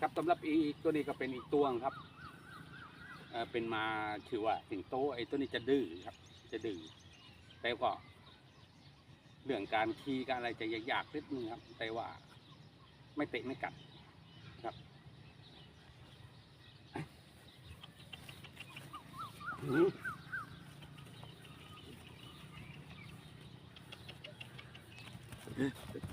ครับสำหรับอีกตัวนี้ก็เป็นอีกตัวครับเอ่อเป็นมาชื่อว่าสิงโตไอ้ตัวนี้จะดื้อครับ จะดื้อแต่ก็เรื่องการขี่การอะไรจะยากๆนิดนึงครับ แต่ว่าไม่เตะไม่กัดครับอืม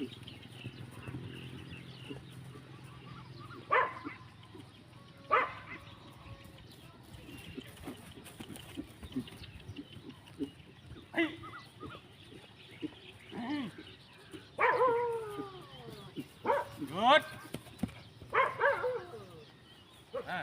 หยุดอะ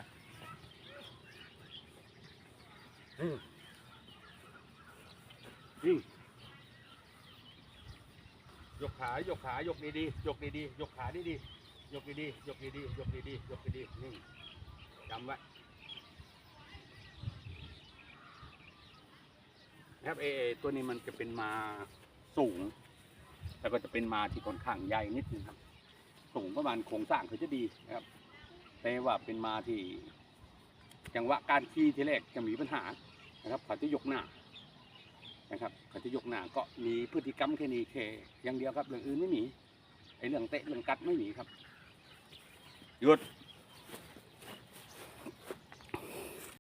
ยกขายกขายกดีๆยกดีๆยกขาดีๆยกดีๆยกดีๆยกดีๆยกดีๆนี่จำไว้ครับเอเอตัวนี้มันจะเป็นมาสูง แล้วก็จะเป็นมาที่ค่อนข้างใหญ่นิดนึงครับ สูงประมาณโครงสร้างเขาจะดีนะครับ แต่ว่าเป็นมาที่จังหวะการขี่ทีแรกจะมีปัญหานะครับเขาจะยกหน้า นะครับเขาจะยกหน้าก็มีพฤติกรรมแค่นี้แค่อย่างเดียวครับเรื่องอื่นไม่มีไอ้เรื่องเตะเรื่องกัดไม่มีครับหยุด